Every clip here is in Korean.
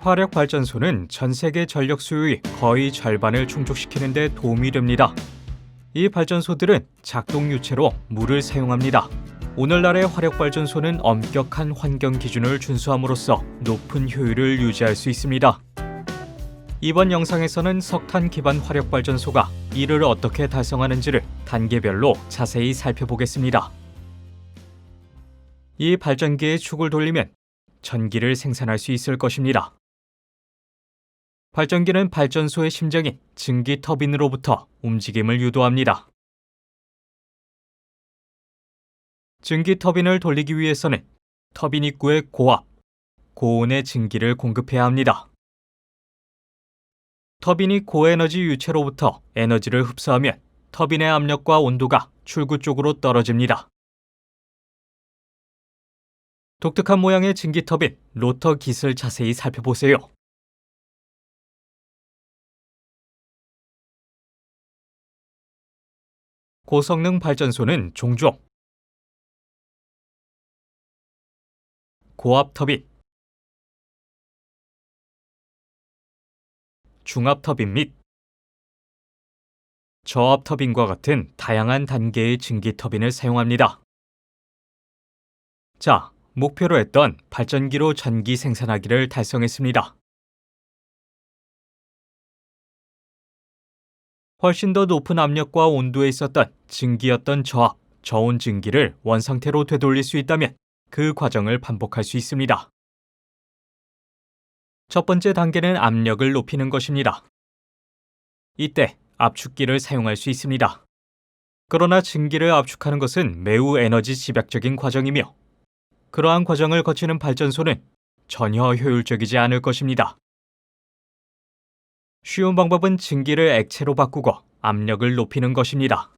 화력 발전소는 전 세계 전력 수요의 거의 절반을 충족시키는 데 도움이 됩니다. 이 발전소들은 작동 유체로 물을 사용합니다. 오늘날의 화력 발전소는 엄격한 환경 기준을 준수함으로써 높은 효율을 유지할 수 있습니다. 이번 영상에서는 석탄 기반 화력 발전소가 이를 어떻게 달성하는지를 단계별로 자세히 살펴보겠습니다. 이 발전기의 축을 돌리면 전기를 생산할 수 있을 것입니다. 발전기는 발전소의 심장인 증기 터빈으로부터 움직임을 유도합니다. 증기 터빈을 돌리기 위해서는 터빈 입구에 고압, 고온의 증기를 공급해야 합니다. 터빈이 고에너지 유체로부터 에너지를 흡수하면 터빈의 압력과 온도가 출구 쪽으로 떨어집니다. 독특한 모양의 증기 터빈, 로터 깃을 자세히 살펴보세요. 고성능 발전소는 종종 고압 터빈, 중압 터빈 및 저압 터빈과 같은 다양한 단계의 증기 터빈을 사용합니다. 자, 목표로 했던 발전기로 전기 생산하기를 달성했습니다. 훨씬 더 높은 압력과 온도에 있었던 증기였던 저압, 저온 증기를 원상태로 되돌릴 수 있다면 그 과정을 반복할 수 있습니다. 첫 번째 단계는 압력을 높이는 것입니다. 이때 압축기를 사용할 수 있습니다. 그러나 증기를 압축하는 것은 매우 에너지 집약적인 과정이며 그러한 과정을 거치는 발전소는 전혀 효율적이지 않을 것입니다. 쉬운 방법은 증기를 액체로 바꾸고 압력을 높이는 것입니다.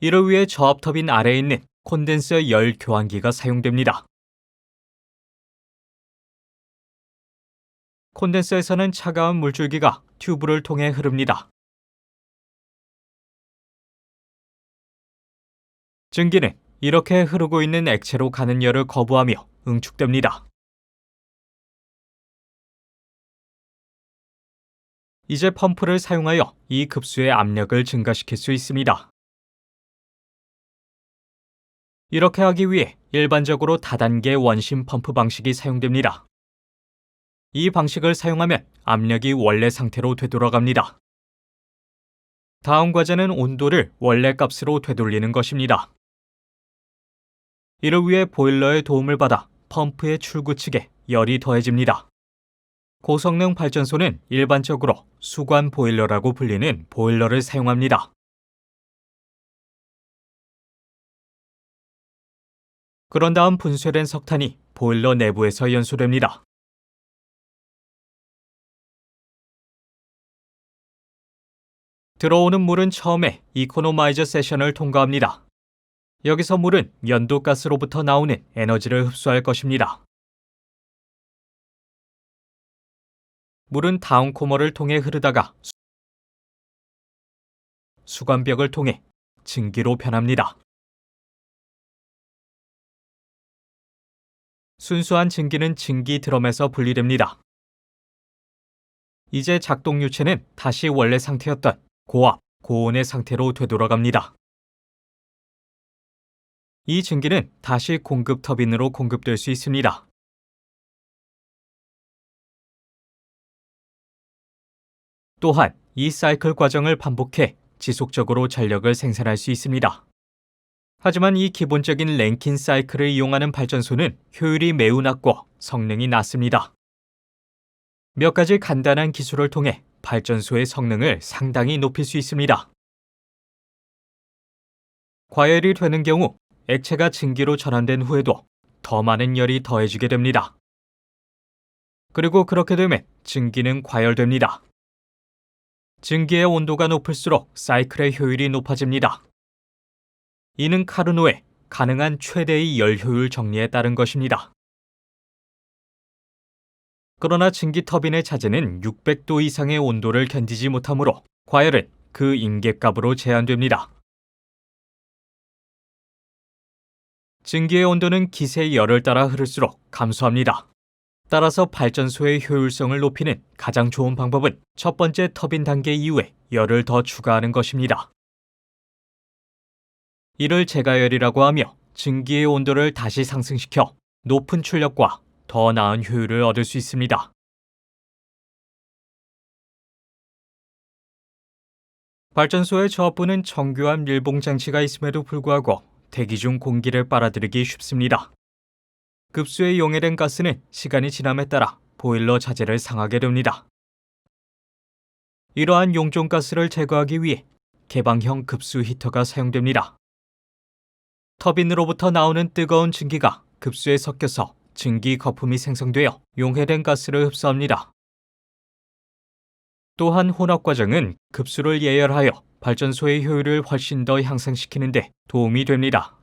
이를 위해 저압 터빈 아래에 있는 콘덴서 열 교환기가 사용됩니다. 콘덴서에서는 차가운 물줄기가 튜브를 통해 흐릅니다. 증기는 이렇게 흐르고 있는 액체로 가는 열을 거부하며 응축됩니다. 이제 펌프를 사용하여 이 급수의 압력을 증가시킬 수 있습니다. 이렇게 하기 위해 일반적으로 다단계 원심 펌프 방식이 사용됩니다. 이 방식을 사용하면 압력이 원래 상태로 되돌아갑니다. 다음 과제는 온도를 원래 값으로 되돌리는 것입니다. 이를 위해 보일러의 도움을 받아 펌프의 출구 측에 열이 더해집니다. 고성능 발전소는 일반적으로 수관 보일러라고 불리는 보일러를 사용합니다. 그런 다음 분쇄된 석탄이 보일러 내부에서 연소됩니다. 들어오는 물은 처음에 이코노마이저 세션을 통과합니다. 여기서 물은 연도가스로부터 나오는 에너지를 흡수할 것입니다. 물은 다운코머를 통해 흐르다가 수관벽을 통해 증기로 변합니다. 순수한 증기는 증기 드럼에서 분리됩니다. 이제 작동 유체는 다시 원래 상태였던 고압, 고온의 상태로 되돌아갑니다. 이 증기는 다시 공급 터빈으로 공급될 수 있습니다. 또한 이 사이클 과정을 반복해 지속적으로 전력을 생산할 수 있습니다. 하지만 이 기본적인 랭킨 사이클을 이용하는 발전소는 효율이 매우 낮고 성능이 낮습니다. 몇 가지 간단한 기술을 통해 발전소의 성능을 상당히 높일 수 있습니다. 과열이 되는 경우 액체가 증기로 전환된 후에도 더 많은 열이 더해지게 됩니다. 그리고 그렇게 되면 증기는 과열됩니다. 증기의 온도가 높을수록 사이클의 효율이 높아집니다. 이는 카르노의 가능한 최대의 열 효율 정리에 따른 것입니다. 그러나 증기 터빈의 자재는 600도 이상의 온도를 견디지 못하므로 과열은 그 임계값으로 제한됩니다. 증기의 온도는 기세의 열을 따라 흐를수록 감소합니다. 따라서 발전소의 효율성을 높이는 가장 좋은 방법은 첫 번째 터빈 단계 이후에 열을 더 추가하는 것입니다. 이를 제가열이라고 하며 증기의 온도를 다시 상승시켜 높은 출력과 더 나은 효율을 얻을 수 있습니다. 발전소의 저압부는 정교한 밀봉 장치가 있음에도 불구하고 대기 중 공기를 빨아들이기 쉽습니다. 급수에 용해된 가스는 시간이 지남에 따라 보일러 자재를 상하게 됩니다. 이러한 용존 가스를 제거하기 위해 개방형 급수 히터가 사용됩니다. 터빈으로부터 나오는 뜨거운 증기가 급수에 섞여서 증기 거품이 생성되어 용해된 가스를 흡수합니다. 또한 혼합 과정은 급수를 예열하여 발전소의 효율을 훨씬 더 향상시키는 데 도움이 됩니다.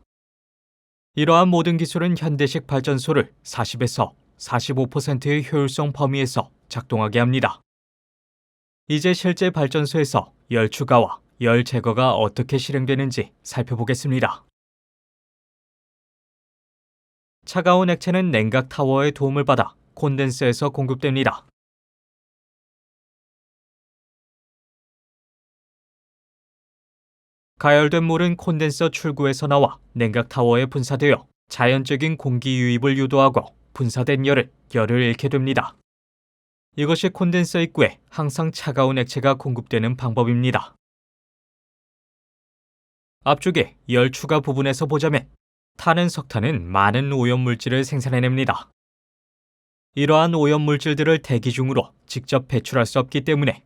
이러한 모든 기술은 현대식 발전소를 40에서 45%의 효율성 범위에서 작동하게 합니다. 이제 실제 발전소에서 열 추가와 열 제거가 어떻게 실행되는지 살펴보겠습니다. 차가운 액체는 냉각 타워의 도움을 받아 콘덴서에서 공급됩니다. 가열된 물은 콘덴서 출구에서 나와 냉각 타워에 분사되어 자연적인 공기 유입을 유도하고 분사된 열은 열을 잃게 됩니다. 이것이 콘덴서 입구에 항상 차가운 액체가 공급되는 방법입니다. 앞쪽에 열 추가 부분에서 보자면 탄은 석탄은 많은 오염물질을 생산해냅니다. 이러한 오염물질들을 대기 중으로 직접 배출할 수 없기 때문에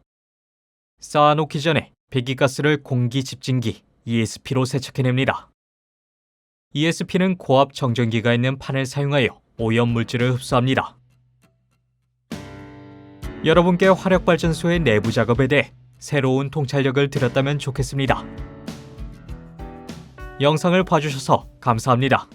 쌓아놓기 전에 배기가스를 공기 집진기 ESP로 세척해냅니다. ESP는 고압 정전기가 있는 판을 사용하여 오염 물질을 흡수합니다. 여러분께 화력 발전소의 내부 작업에 대해 새로운 통찰력을 드렸다면 좋겠습니다. 영상을 봐주셔서 감사합니다.